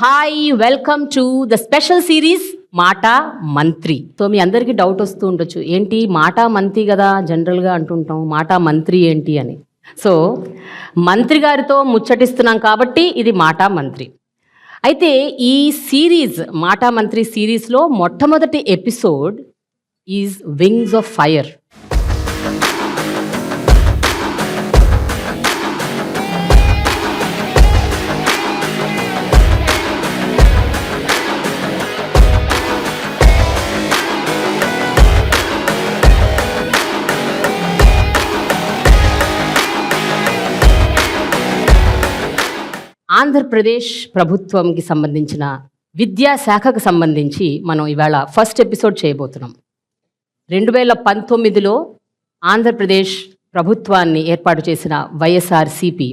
Hi welcome to the special series Maata Mantri. So మీ అందరికీ doubt వస్తూ ఉండొచ్చు. ఏంటి మాట మంత్రి కదా జనరల్గా అంటుంటాం మాట మంత్రి ఏంటి అని. సో మంత్రి గారితో ముచ్చటిస్తున్నాం కాబట్టి ఇది మాట మంత్రి. అయితే ఈ సిరీస్ మాట మంత్రి సిరీస్లో మొట్టమొదటి episode is wings of fire. Andhra Pradesh ప్రభుత్వంకి సంబంధించిన విద్యాశాఖకు సంబంధించి మనం ఇవాళ ఫస్ట్ ఎపిసోడ్ చేయబోతున్నాం. రెండు వేల పంతొమ్మిదిలో ఆంధ్రప్రదేశ్ ప్రభుత్వాన్ని ఏర్పాటు చేసిన వైఎస్ఆర్సిపి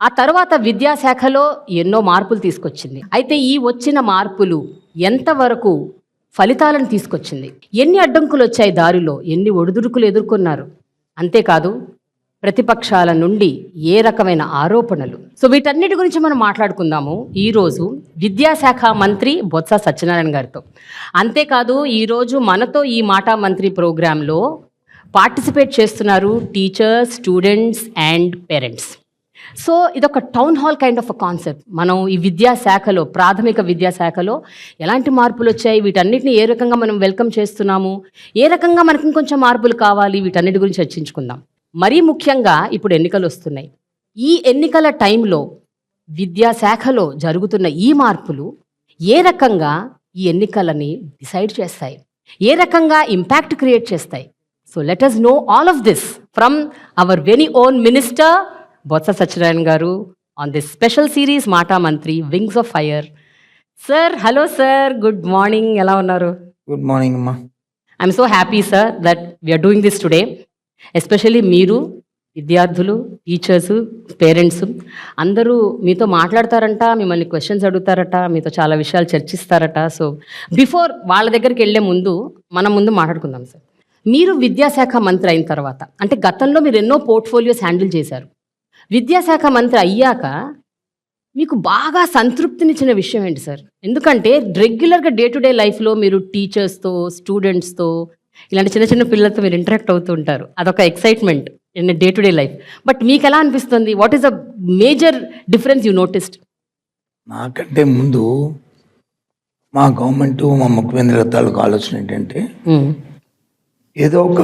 ఆ తర్వాత విద్యాశాఖలో ఎన్నో మార్పులు తీసుకొచ్చింది. అయితే ఈ వచ్చిన మార్పులు ఎంతవరకు ఫలితాలను తీసుకొచ్చింది? ఎన్ని అడ్డంకులు వచ్చాయి దారిలో? ఎన్ని ఒడిదుడుకులు ఎదుర్కొన్నారు? అంతేకాదు ప్రతిపక్షాల నుండి ఏ రకమైన ఆరోపణలు? సో వీటన్నిటి గురించి మనం మాట్లాడుకుందాము. ఈరోజు విద్యాశాఖ మంత్రి బొత్స సత్యనారాయణ గారితో. అంతేకాదు ఈరోజు మనతో ఈ మాట మంత్రి ప్రోగ్రాంలో పార్టిసిపేట్ చేస్తున్నారు teachers students and parents. So ఇదొక town hall kind of uh concept. మనం ఈ విద్యాశాఖలో ప్రాథమిక విద్యాశాఖలో ఎలాంటి మార్పులు వచ్చాయి? వీటన్నిటిని ఏ రకంగా మనం వెల్కమ్ చేస్తున్నాము? ఏ రకంగా మనకి ఇంకొంచెం మార్పులు కావాలి? వీటన్నిటి గురించి చర్చించుకుందాం. మరీ ముఖ్యంగా ఇప్పుడు ఎన్నికలు వస్తున్నాయి. ఈ ఎన్నికల టైంలో విద్యాశాఖలో జరుగుతున్న ఈ మార్పులు ఏ రకంగా ఈ ఎన్నికలని డిసైడ్ చేస్తాయి? ఏ రకంగా ఇంపాక్ట్ క్రియేట్ చేస్తాయి? So let us know all of this from our very own minister Botsa Satyanarayana garu on this special series Maata Mantri wings of fire sir hello sir good morning ఎలా ఉన్నారు? Good morning అమ్మా. I'm so happy sir that we're doing this today especially మీరు విద్యార్థులు teachers parents అందరూ మీతో మాట్లాడతారంట మిమ్మల్ని questions అడుగుతారట మీతో చాలా విషయాలు చర్చిస్తారట. సో బిఫోర్ వాళ్ళ దగ్గరికి వెళ్ళే ముందు మనం ముందు మాట్లాడుకుందాం సార్. మీరు విద్యాశాఖ మంత్రి అయిన తర్వాత అంటే గతంలో మీరు ఎన్నో పోర్ట్ఫోలియోస్ హ్యాండిల్ చేశారు. విద్యాశాఖ మంత్రి అయ్యాక మీకు బాగా సంతృప్తినిచ్చిన విషయం ఏంటి సార్? ఎందుకంటే రెగ్యులర్గా డే టు డే లైఫ్లో మీరు టీచర్స్తో స్టూడెంట్స్తో ఇలాంటి చిన్న చిన్న పిల్లలతో మీరు ఇంటరాక్ట్ అవుతూ ఉంటారు. అదొక excitement in day to day life but మీకు ఎలా అనిపిస్తుంది? What is the major difference you noticed నాకంటే ముందు మా గవర్నమెంట్ మా ముఖ్యమంత్రి తాలూకు ఆలోచన ఏంటంటే ఏదో ఒక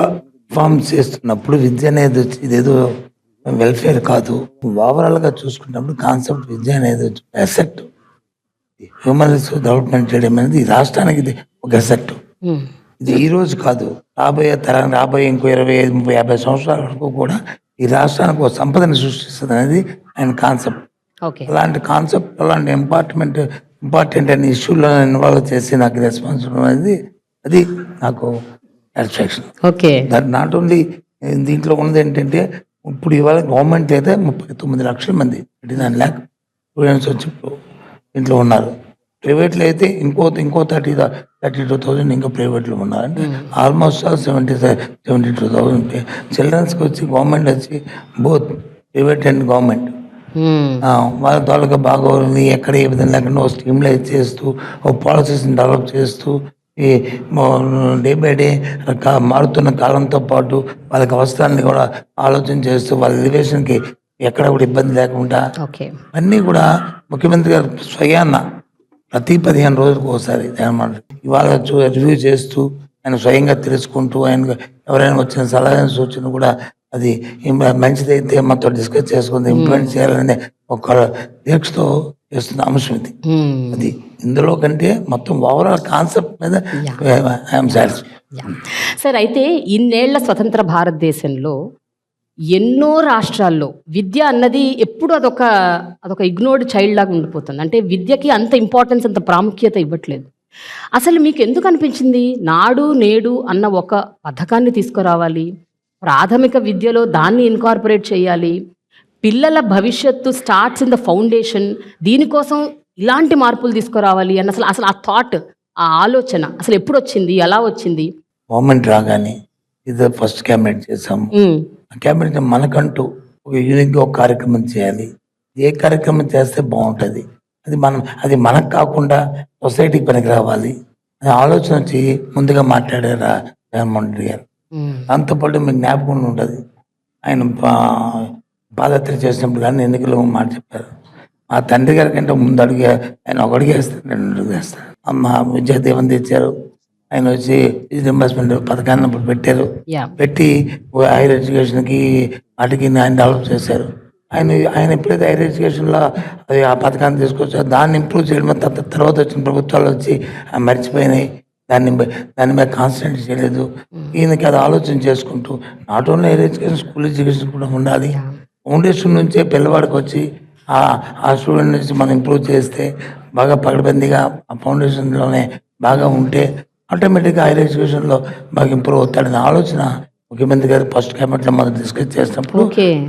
ఫామ్ చేస్తున్నప్పుడు విద్య అనేది వచ్చి ఇదేదో వెల్ఫేర్ కాదు. ఓవరాల్గా చూసుకున్నప్పుడు కాన్సెప్ట్ విద్య అనేది ఎసెక్ట్ హ్యూమన్ రిసోర్స్ డెవలప్మెంట్ చేయడం అనేది రాష్ట్రానికి ఇది ఒక ఎసెక్ట్ ఇది ఈ రోజు కాదు. రాబోయే తరం రాబోయే ఇంకో ఇరవై ఐదు ముప్పై యాభై సంవత్సరాల వరకు కూడా ఈ రాష్ట్రానికి ఒక సంపదని సృష్టిస్తుంది అనేది ఆయన కాన్సెప్ట్. అలాంటి కాన్సెప్ట్ అలాంటి ఇంపార్ట్మెంట్ ఇంపార్టెంట్ అనే ఇష్యూలో ఇన్వాల్వ్ చేసి నాకు రెస్పాన్స్ అనేది అది నాకు satisfaction. Okay. That not only దీంట్లో ఉన్నది ఏంటంటే ఇప్పుడు ఇవాళ గవర్నమెంట్ అయితే ముప్పై తొమ్మిది లక్షల మంది నైన్ ల్యాక్ స్టూడెంట్స్ వచ్చి దీంట్లో ఉన్నారు. ప్రైవేట్లో అయితే ఇంకో ఇంకో థర్టీ థర్టీ టూ థౌజండ్ ఇంకా ప్రైవేట్లో ఉన్నారు అంటే almost seventy seventy two thousand చిల్డ్రన్స్కి వచ్చి గవర్నమెంట్ వచ్చి బోత్ ప్రైవేట్ అండ్ గవర్నమెంట్. వాళ్ళ తాలూకా బాగోగులని ఎక్కడ ఏ విధంగా లేకుండా ఒక స్ట్రీమ్లైజ్ చేస్తూ ఒక పాలసీస్ని డెవలప్ చేస్తూ ఈ డే బై డే మారుతున్న కాలంతో పాటు వాళ్ళకి అవసరాన్ని కూడా ఆలోచన చేస్తూ వాళ్ళ ఎలివేషన్కి ఎక్కడ కూడా ఇబ్బంది లేకుండా అన్నీ కూడా ముఖ్యమంత్రి గారు స్వయాన్న ప్రతి పదిహేను రోజులకు ఒకసారి అన్నమాట ఇవాళ రివ్యూ చేస్తూ ఆయన స్వయంగా తెలుసుకుంటూ ఆయన ఎవరైనా వచ్చిన సలహా సూచన కూడా అది మంచిదైతే మాతో డిస్కస్ చేసుకుంది ఇంప్లిమెంట్ చేయాలనే ఒక దీక్షతో చేస్తున్న అంశం ఇది అది ఇందులో కంటే మొత్తం ఓవరాల్ కాన్సెప్ట్ మీద ఐఎమ్ సాటిస్ఫై సార్ అయితే ఇన్నేళ్ళ స్వతంత్ర భారతదేశంలో ఎన్నో రాష్ట్రాల్లో విద్య అన్నది ఎప్పుడు అదొక అదొక ఇగ్నోర్డ్ చైల్డ్ లాగా ఉండిపోతుంది. అంటే విద్యకి అంత ఇంపార్టెన్స్ అంత ప్రాముఖ్యత ఇవ్వట్లేదు. అసలు మీకు ఎందుకు అనిపించింది? నాడు నేడు అన్న ఒక పథకాన్ని తీసుకురావాలి ప్రాథమిక విద్యలో దాన్ని ఇన్కార్పొరేట్ చేయాలి పిల్లల భవిష్యత్తు స్టార్ట్స్ ఇన్ ద ఫౌండేషన్ దీనికోసం ఇలాంటి మార్పులు తీసుకురావాలి అని అసలు అసలు ఆ థాట్ ఆ ఆలోచన అసలు ఎప్పుడు వచ్చింది? ఎలా వచ్చింది? మూమెంట్ రాగానే ఇది ఫస్ట్ క్యాబినెట్ ఆ క్యాబినెట్ మనకంటూ ఒక యూనిక్గా ఒక కార్యక్రమం చేయాలి. ఏ కార్యక్రమం చేస్తే బాగుంటుంది? అది మనం అది మనకు కాకుండా సొసైటీకి పనికి రావాలి. అనే ఆలోచన వచ్చి ముందుగా మాట్లాడారు జగన్మోహన్ రెడ్డి గారు. దాంతోపాటు మీకు జ్ఞాపకం ఉంటుంది. ఆయన పాదయాత్ర చేసినప్పుడు కానీ ఎన్నికలు మాట చెప్పారు. మా తండ్రి గారి కంటే ముందు అడిగి ఆయన ఒక అడుగు వేస్తాడు రెండు అడుగు వేస్తాడు అమ్మ విద్యాదీవన్ తెచ్చారు ఆయన వచ్చి రీఇంబర్స్మెంట్ పథకాన్ని అప్పుడు పెట్టారు. పెట్టి హైయర్ ఎడ్యుకేషన్కి వాటికి ఆయన డెవలప్ చేశారు. ఆయన ఆయన ఎప్పుడైతే హైయర్ ఎడ్యుకేషన్లో అది ఆ పథకాన్ని తీసుకొచ్చారో దాన్ని ఇంప్రూవ్ చేయడం తర్వాత వచ్చిన ప్రభుత్వాలు వచ్చి ఆ మర్చిపోయినాయి. దాన్ని దాని మీద కాన్సన్ట్రేట్ చేయలేదు. ఈయనకి అది ఆలోచన చేసుకుంటూ not only higher education school education కూడా ఉండాలి. ఫౌండేషన్ నుంచే పిల్లవాడికి వచ్చి ఆ ఆ స్టూడెంట్ నుంచి మనం ఇంప్రూవ్ చేస్తే బాగా పగడబందిగా ఆ ఫౌండేషన్లోనే బాగా ఉంటే ఆటోమేటిక్గా హైయర్ ఎడ్యుకేషన్లో బాగా ఇంప్రూవ్ అవుతాడనే ఆలోచన ముఖ్యమంత్రి గారు ఫస్ట్ క్యాబినెట్లో మొదలు డిస్కస్ చేసినప్పుడు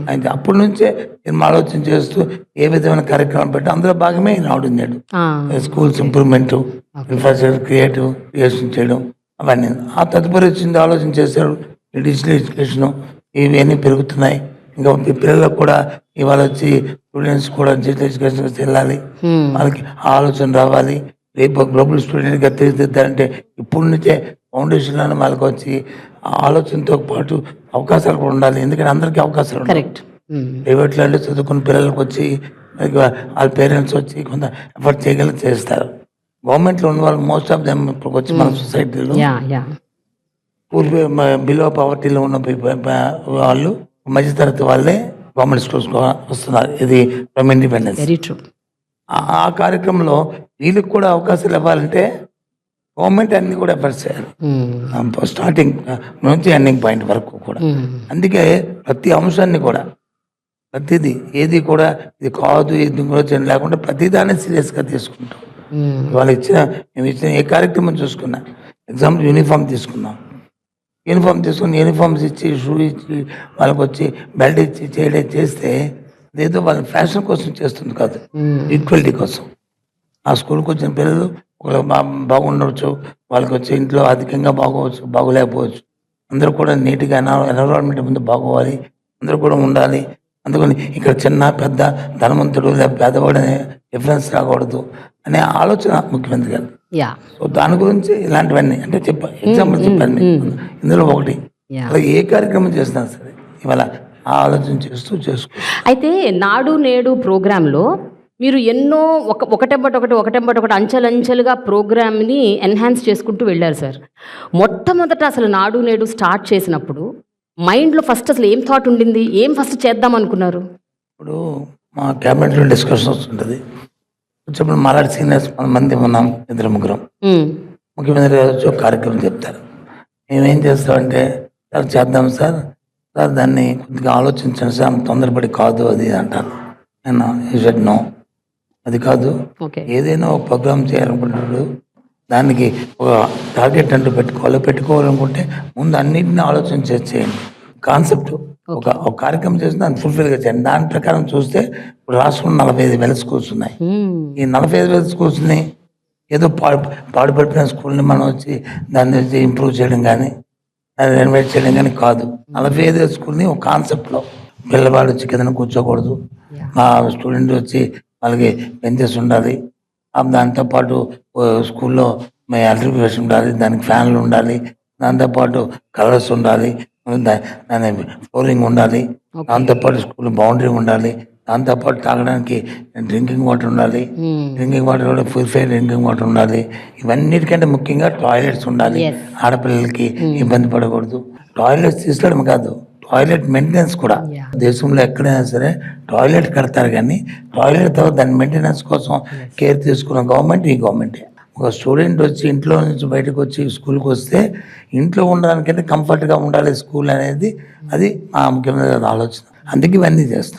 ఆయన అప్పటి నుంచే నేను ఆలోచన చేస్తూ ఏ విధమైన కార్యక్రమం పెట్టి అందులో భాగమే ఈయన ఆడున్నాడు ఆ, schools improvement infrastructure creative creation చేయడం అవన్నీ. ఆ తదుపరి వచ్చింది ఆలోచన చేశారు డిజిటల్ ఎడ్యుకేషన్ ఇవన్నీ పెరుగుతున్నాయి. ఇంకా పిల్లలకు కూడా ఇవాళ వచ్చి స్టూడెంట్స్ కూడా డిజిటల్ ఎడ్యుకేషన్ వెళ్ళాలి. వాళ్ళకి ఆలోచన రావాలి. రేపు గ్లోబల్ స్టూడెంట్గా తీర్చిదిద్దారంటే ఇప్పుడు నుంచే ఫౌండేషన్లోనే వాళ్ళకి వచ్చి ఆలోచనతో పాటు అవకాశాలు కూడా ఉండాలి. ఎందుకంటే అందరికీ అవకాశాలు కరెక్ట్. ప్రైవేట్లో వెళ్ళి చదువుకున్న పిల్లలకు వచ్చి వాళ్ళ పేరెంట్స్ వచ్చి కొంత ఎఫర్ట్ చేయగల చేస్తారు. గవర్నమెంట్లో ఉన్న వాళ్ళు మోస్ట్ ఆఫ్ దెమ్ ఇప్పుడు వచ్చి మన సొసైటీలో పూర్ బిలో పవర్టీలో ఉన్న వాళ్ళు మధ్యతరగతి వాళ్ళే గవర్నమెంట్ స్కూల్స్ వస్తున్నారు. ఇది ఫ్రమ్ ఇండిపెండెన్స్ వెరీ ట్రూ ఆ కార్యక్రమంలో వీళ్ళకి కూడా అవకాశాలు ఇవ్వాలంటే గవర్నమెంట్ అన్ని కూడా ఎఫర్ట్స్ చేయాలి. స్టార్టింగ్ నుంచి ఎండింగ్ పాయింట్ వరకు కూడా. అందుకే ప్రతి అంశాన్ని కూడా ప్రతిదీ ఏది కూడా ఇది కాదు ఇది చేయడం లేకుండా ప్రతిదాన్ని సీరియస్గా తీసుకుంటాం. వాళ్ళు ఇచ్చిన మేము ఇచ్చిన ఏ కార్యక్రమం చూసుకున్నా ఎగ్జాంపుల్ యూనిఫామ్ తీసుకున్నాం. యూనిఫామ్ తీసుకుని యూనిఫామ్స్ ఇచ్చి షూ ఇచ్చి వాళ్ళకి వచ్చి బెల్ట్ ఇచ్చి చేయడం చేస్తే అదేదో వాళ్ళ ఫ్యాషన్ కోసం చేస్తుంది కాదు. ఈక్వాలిటీ కోసం. ఆ స్కూల్కి వచ్చిన పిల్లలు ఒకళ్ళు బాగుండవచ్చు వాళ్ళకి వచ్చి ఇంట్లో అధికంగా బాగోవచ్చు బాగోలేకపోవచ్చు. అందరూ కూడా నీట్గా ఎన్విరాన్మెంట్ ముందు బాగోవాలి అందరూ కూడా ఉండాలి. అందుకని ఇక్కడ చిన్న పెద్ద ధనవంతుడు లేదా పేదవాడు అనే డిఫరెన్స్ రాకూడదు అనే ఆలోచన ముఖ్యమంత్రి గారు. సో దాని గురించి ఇలాంటివన్నీ అంటే చెప్ప ఎగ్జాంపుల్ చెప్పాను. ఇందులో ఒకటి. అలాగే ఏ కార్యక్రమం చేసినా సరే ఇవాళ ఆలోచన చేస్తూ చేసుకో. అయితే నాడు నేడు ప్రోగ్రాంలో మీరు ఎన్నో ఒక ఒకటెంబటి ఒకటి ఒకటెంబటి ఒకటి అంచెలంచెలుగా ప్రోగ్రామ్ని ఎన్హాన్స్ చేసుకుంటూ వెళ్ళారు సార్. మొట్టమొదట అసలు నాడు నేడు స్టార్ట్ చేసినప్పుడు మైండ్లో ఫస్ట్ అసలు ఏం థాట్ ఉండింది? ఏం ఫస్ట్ చేద్దాం అనుకున్నారు? ఇప్పుడు మా క్యాబినెట్లో డిస్కషన్ వస్తుంటుంది. వచ్చినప్పుడు మలాడి సీనియర్స్ మంది ఉన్నాం ఇద్దరు ముగ్గురం. ముఖ్యమంత్రి గారు కార్యక్రమం చెప్తారు. మేమేం చేస్తామంటే సార్ చేద్దాం సార్. సార్ దాన్ని కొద్దిగా ఆలోచించండి సార్ తొందరపడి కాదు అది అంటాను నేను ఈ నో అది కాదు. ఏదైనా ఒక ప్రోగ్రామ్ చేయాలనుకుంటున్నాడు దానికి ఒక టార్గెట్ అంటూ పెట్టుకోవాలి. పెట్టుకోవాలనుకుంటే ముందు అన్నింటినీ ఆలోచన చేసి చేయండి. కాన్సెప్ట్ ఒక ఒక కార్యక్రమం చేసి దాన్ని ఫుల్ఫిల్గా చేయండి. దాని ప్రకారం చూస్తే ఇప్పుడు రాష్ట్రంలో నలభై ఐదు వేల స్కూల్స్ ఉన్నాయి. ఈ నలభై ఐదు వేల స్కూల్స్ని ఏదో పాడు పాడుపడిన స్కూల్ని మనం వచ్చి దాన్ని వచ్చి ఇంప్రూవ్ చేయడం కానీ దాన్ని రెనోవేట్ చేయడం కానీ కాదు. నలభై ఐదు స్కూల్ని ఒక కాన్సెప్ట్లో పిల్లవాడు వచ్చి కింద కూర్చోకూడదు ఆ స్టూడెంట్ వచ్చి వాళ్ళకి బెంచెస్ ఉండాలి. దాంతోపాటు స్కూల్లో ఎలక్ట్రిఫికేషన్ ఉండాలి దానికి ఫ్యాన్లు ఉండాలి దాంతోపాటు కలర్స్ ఉండాలి ఫ్లోరింగ్ ఉండాలి దాంతోపాటు స్కూల్ బౌండరీ ఉండాలి దాంతోపాటు తాగడానికి డ్రింకింగ్ వాటర్ ఉండాలి. ఉమ్, డ్రింకింగ్ వాటర్ కూడా ప్యూరిఫై డ్రింకింగ్ వాటర్ ఉండాలి. ఇవన్నిటికంటే ముఖ్యంగా టాయిలెట్స్ ఉండాలి. ఆడపిల్లలకి ఇబ్బంది పడకూడదు. టాయిలెట్స్ తీసుకోవడం కాదు టాయిలెట్ మెయింటెనెన్స్ కూడా. దేశంలో ఎక్కడైనా సరే టాయిలెట్ కడతారు కానీ టాయిలెట్ తర్వాత దాని మెయింటెనెన్స్ కోసం కేర్ తీసుకున్న గవర్నమెంట్ ఈ గవర్నమెంటే. ఒక స్టూడెంట్ వచ్చి ఇంట్లో నుంచి బయటకు వచ్చి స్కూల్కి వస్తే ఇంట్లో ఉండడానికంటే కంఫర్ట్గా ఉండాలి స్కూల్ అనేది. అది మా ముఖ్యమైన ఆలోచన. అందుకే ఇవన్నీ చేస్తాం.